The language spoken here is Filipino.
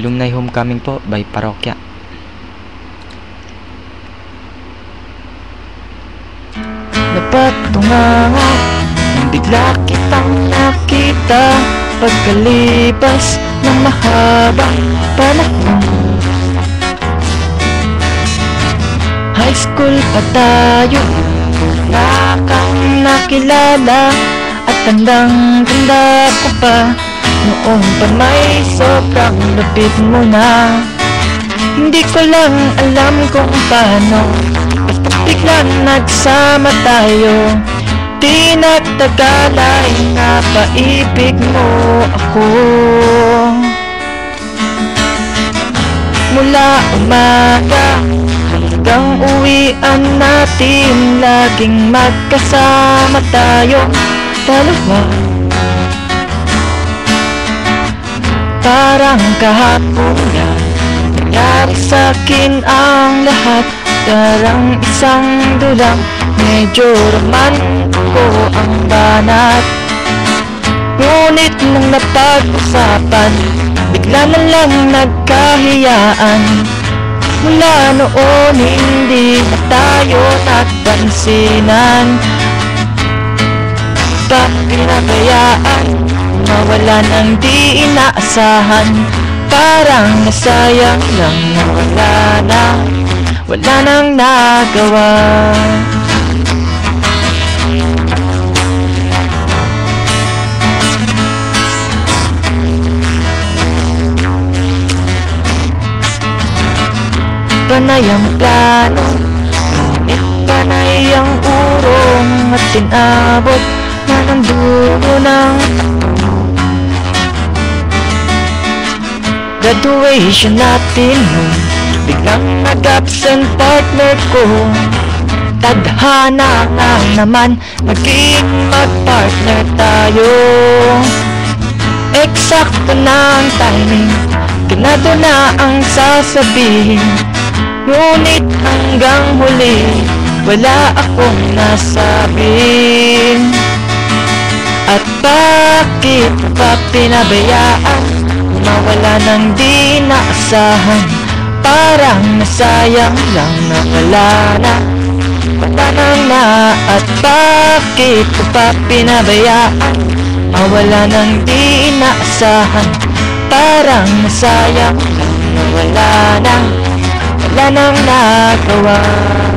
Alumni Homecoming po by Parokya. Napatunganga Nang bigla kitang nakita. Pagkalipas ng mahabang panahon. High school pa tayo Wala kang nakilala. At tandang-tanda ko pa Noong pa may sobrang lapit mo na. Hindi ko lang alam kung paano. Basta biglang nagsama tayo. Di nagtagal ay napaibig mo ako. Mula umaga hanggang uwian natin Laging magkasama tayo. Dalawa Parang kahapon na Nangyari sa'kin ang lahat. Parang isang dulang Medyo romantiko ang banat. Ngunit nang napag-usapan Bigla na lang nagkahiyaan. Mula noon hindi na tayo nagpansinan. Bakit pinabayaan Mawala ng di inaasahan. Parang nasayang lang na wala na. Wala nang nagawa. Panay ang plano Ngunit panay ang urong At tinabot na ng dulo ng Graduation natin nung Biglang nag-absent partner ko. Tadhana nga naman Maging mag-partner tayo. Eksakto na ang timing Ganado na ang sasabihin. Ngunit hanggang huli Wala akong nasabi At bakit pa pinabayaan Mawala ng di naasahan Parang nasayang lang na wala na. Wala nang na At bakit ko pa pinabayaan? Mawala ng di naasahan Parang nasayang lang na wala na. Wala nang nagawa